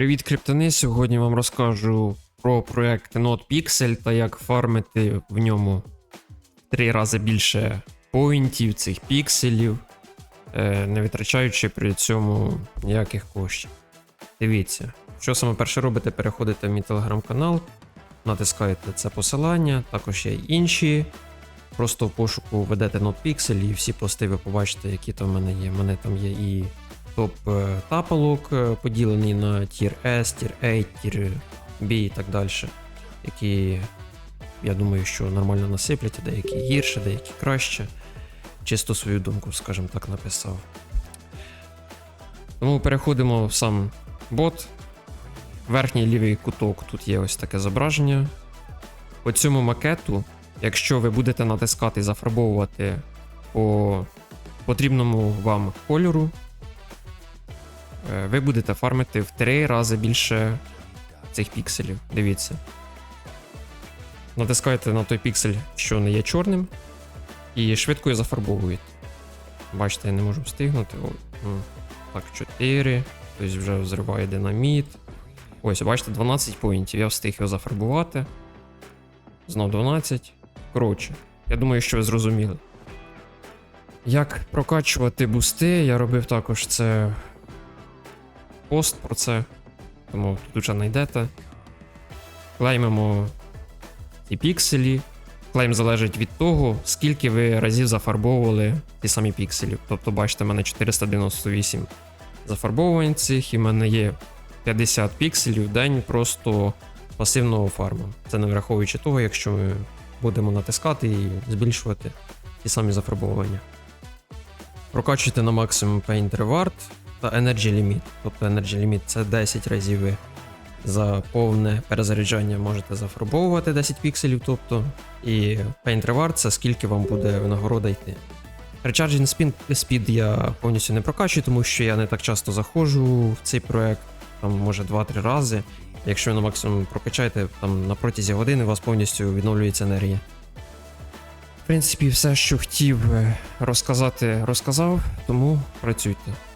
Привіт, криптони! Сьогодні вам розкажу про проект NodePixel та як фармити в ньому три рази більше поінтів, цих пікселів, е, не витрачаючи при цьому ніяких коштів. Дивіться, що саме перше робите, переходите в мій телеграм-канал, натискаєте це посилання, також є інші. Просто в пошуку ведете NodePixel і всі пости ви побачите, які там в мене є. У мене там є і топ е, е, поділений на тір S, тір A, тір B і так далі. Які, я думаю, що нормально насиплять, деякі гірше, деякі краще. Чисто свою думку, скажімо так, написав. Тому переходимо в сам бот. Верхній лівий куток тут є ось таке зображення. По цьому макету, якщо ви будете натискати і зафарбовувати по потрібному вам кольору, ви будете фармити в 3 рази більше цих пікселів. Дивіться. Натискаєте на той піксель, що не є чорним, і швидко його зафарбовуєте. Бачите, я не можу встигнути. Ой, м. Так, 4. Тобто вже взриває динаміт. Ось, бачите, 12 поінтів. Я встиг його зафарбувати. Знов 12. Коротше, я думаю, що ви зрозуміли. Як прокачувати бусти, я робив також це пост про це, тому тут вже знайдете. Клеймимо ці пікселі. Клейм залежить від того, скільки ви разів зафарбовували ті самі пікселі. Тобто, бачите, в мене 498 зафарбовувань цих, і в мене є 50 пікселів в день просто пасивного фарму. Це не враховуючи того, якщо ми будемо натискати і збільшувати ті самі зафарбовування. Прокачуйте на максимум Paint Reward та Energy Limit. Тобто Energy Limit це 10 разів ви за повне перезаряджання можете зафарбовувати 10 пікселів, тобто, і Paint Reward це скільки вам буде винагорода йти. Recharging Speed, Speed я повністю не прокачую, тому що я не так часто заходжу в цей проект, там може 2-3 рази. Якщо ви на максимум прокачаєте, там на протязі години у вас повністю відновлюється енергія. В принципі, все, що хотів е, розказати, розказав, тому працюйте.